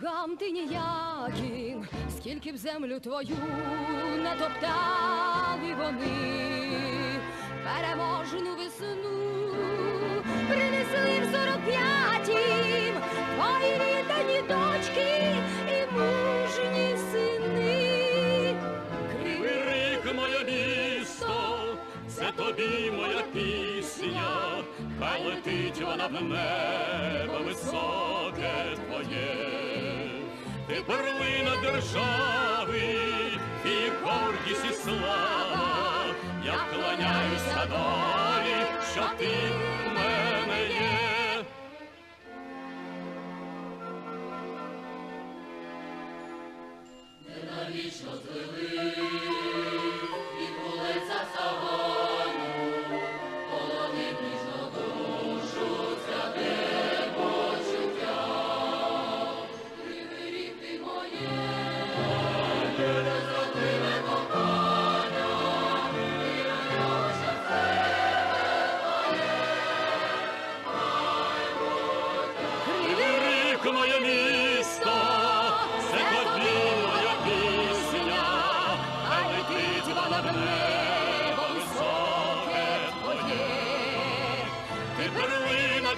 ворогам ти ніяким, скільки б землю твою не топтали вони, переможну весну принесли в сорок п'ятім твої рідні дочки і мужні сини. Кривий ріг моє місто, це тобі моя пісня, хай летить вона в небо. Ти перлина держави, і гордість і слава, я вклоняюся долі, що ти в мене є. Кривий Ти перлина